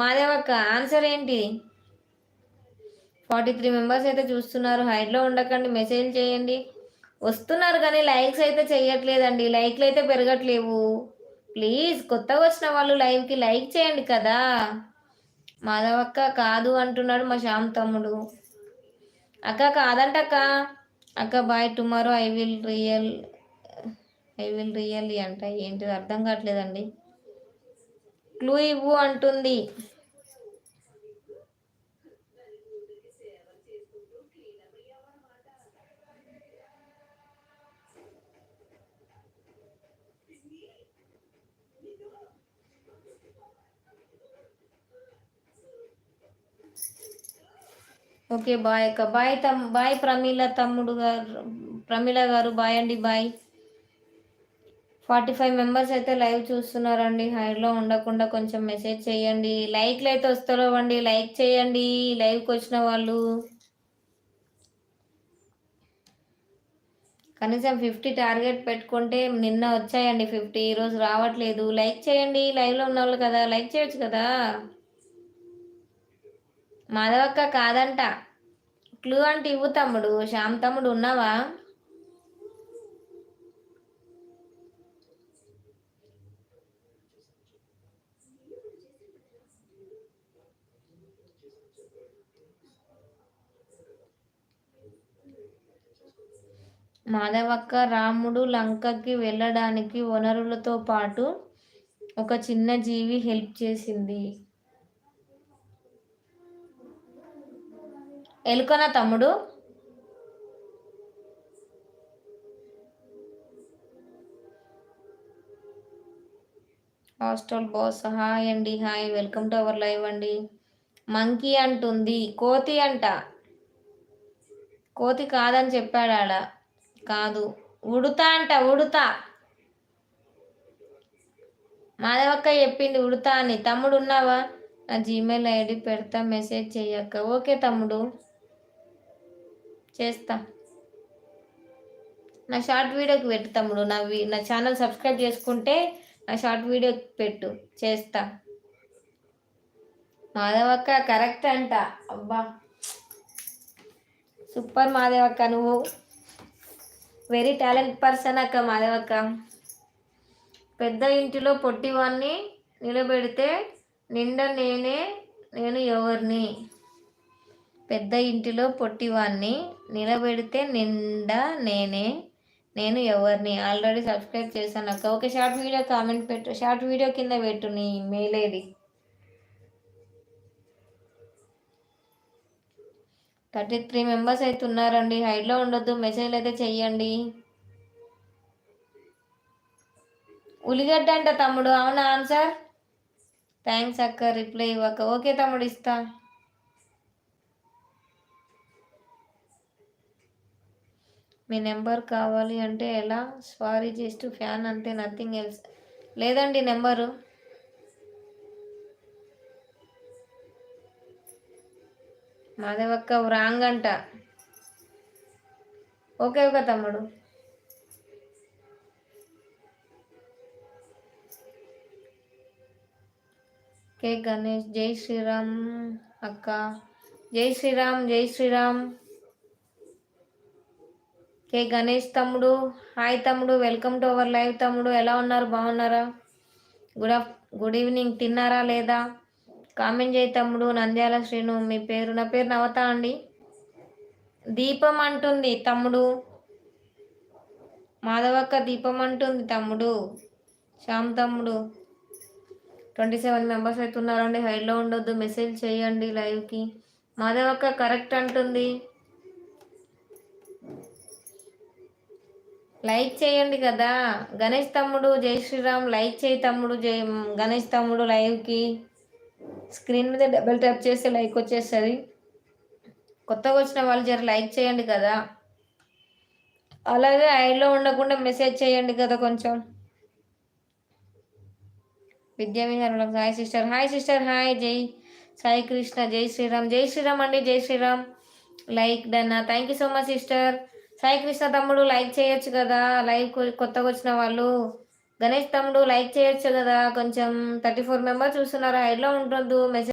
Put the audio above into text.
మాదేవక్క answer ఏంటి? Forty three members అయితే చూస్తున్నారు. హైట్లో ఉండకండి మెసేజ్ చేయండి. వస్తున్నారు కానీ లైక్స్ అయితే చేయట్లేదండి. లైక్లు అయితే పెరగట్లేవు. ప్లీజ్ కొత్తగా వచ్చిన వాళ్ళు లైవ్కి లైక్ చేయండి కదా. మాధవక్క కాదు అంటున్నాడు మా శ్యామ్ తమ్ముడు. అక్క కాదంట అక్క. అక్క bye tomorrow I will real I will real అంట ఏంటిది అర్థం కావట్లేదండి. క్లూ ఇవ్వు అంటుంది. ఓకే బాయ్ అక్క. బాయ్ తమ్ బాయ్ ప్రమీల తమ్ముడు గారు ప్రమీల గారు బాయ్ అండి బాయ్. ఫార్టీ ఫైవ్ మెంబర్స్ అయితే లైవ్ చూస్తున్నారండి. హైడ్లో ఉండకుండా కొంచెం మెసేజ్ చేయండి. లైక్లు అయితే వస్తారోవండి లైక్ చేయండి. లైవ్కి వచ్చిన వాళ్ళు. కనీసం ఫిఫ్టీ టార్గెట్ పెట్టుకుంటే నిన్న వచ్చాయండి ఫిఫ్టీ ఈరోజు రావట్లేదు. లైక్ చేయండి. లైవ్లో ఉన్న వాళ్ళు కదా. లైక్ చేయొచ్చు కదా? మాధవక్క కాదంట. క్లూ అంటే ఇవ్వు తమ్ముడు. శ్యామ్ తమ్ముడు ఉన్నావా? మాధవక్క రాముడు లంకకి వెళ్ళడానికి వనరులతో పాటు ఒక చిన్న జీవి హెల్ప్ చేసింది. ఎలుకన తమ్ముడు? హాస్టల్ బాస్ హాయ్ అండి hi welcome to our live అండి. మంకీ అంటుంది కోతి అంట. కోతి కాదని చెప్పాడు ఆడ కాదు. ఉడుతా అంట ఉడుతా. మాధవక్క చెప్పింది ఉడుతా అని. తమ్ముడు ఉన్నావా? నా జీమెయిల్ ఐడి పెడతా మెసేజ్ చెయ్యక్క. ఓకే తమ్ముడు. చేస్తా. నా షార్ట్ వీడియోకి పెట్టు తమ్ముడు. నా నా ఛానల్ సబ్స్క్రైబ్ చేసుకుంటే నా షార్ట్ వీడియోకి పెట్టు. చేస్తా. మాధవక్క కరెక్ట్ అంట. అబ్బా. సూపర్ మాధవక్క నువ్వు. వెరీ టాలెంట్ పర్సన్ అక్క మాధవక్క. పెద్ద ఇంటిలో పొట్టివాన్ని నిలబెడితే నిండా నేనే నేను ఎవరిని? పెద్ద ఇంటిలో పొట్టివాన్ని నిలబెడితే నిండా నేనే నేను ఎవరిని? ఆల్రెడీ సబ్స్క్రైబ్ చేశాను అక్క. ఒక షార్ట్ వీడియో కామెంట్ పెట్టు షార్ట్ వీడియో కింద పెట్టు నీ mail ID. Thirty three members అయితే ఉన్నారండి హైడ్లో ఉండొద్దు. మెసేజ్ అయితే చెయ్యండి. ఉలిగడ్డ అంట తమ్ముడు. అవునా ఆన్సర్? థ్యాంక్స్ అక్క. రిప్లై ఇవ్వక. ఓకే తమ్ముడు ఇస్తా. మీ నెంబర్ కావాలి అంటే ఎలా? సారీ జస్ట్ ఫ్యాన్ అంతే నథింగ్ ఎల్స్. లేదండి నెంబరు. మాధవక్క రాంగ్ అంట ఓకే ఒక తమ్ముడు. కే గణేష్ జై శ్రీరామ్ అక్క. జై శ్రీరామ్ జై శ్రీరామ్. కే గణేష్ తమ్ముడు. హాయ్ తమ్ముడు వెల్కమ్ టు అవర్ లైవ్ తమ్ముడు. ఎలా ఉన్నారు? బాగున్నారా? Good of good evening. తిన్నారా లేదా? కామెంట్ చేయి తమ్ముడు నంద్యాల శ్రీను మీ పేరు నా పేరు నవత అండి. దీపం అంటుంది తమ్ముడు. మాధవక్క దీపం అంటుంది తమ్ముడు. శ్యామ్ తమ్ముడు. ట్వంటీ సెవెన్ మెంబర్స్ అయితే ఉన్నారండి హైలో ఉండొద్దు మెసేజ్ చేయండి లైవ్కి. మాధవక్క కరెక్ట్ అంటుంది. లైక్ చేయండి కదా. గణేష్ తమ్ముడు జై శ్రీరామ్ లైక్ చేయి తమ్ముడు జై గణేష్ తమ్ముడు లైవ్కి. స్క్రీన్ మీద డబుల్ ట్యాప్ చేస్తే లైక్ వచ్చేస్తుంది. కొత్తగా వచ్చిన వాళ్ళు జర లైక్ చేయండి కదా. అలాగే ఐలో ఉండకుండా మెసేజ్ చేయండి కదా కొంచెం. విద్యా విహారంలో hi sister. Hi sister. Hi. జై సాయి కృష్ణ. జై శ్రీరామ్. జై శ్రీరామ్ అండి. జై Shriram. Like డన్నా. Thank you so much sister. Sai Krishna తమ్ముడు లైక్ చేయొచ్చు కదా. లైక్ కొత్తగా వచ్చిన వాళ్ళు. గణేష్ తమ్ముడు లైక్ చేయొచ్చు కదా. కొంచెం థర్టీ ఫోర్ మెంబర్స్ చూస్తున్నారు హైడ్లో ఉండొద్దు. మెసేజ్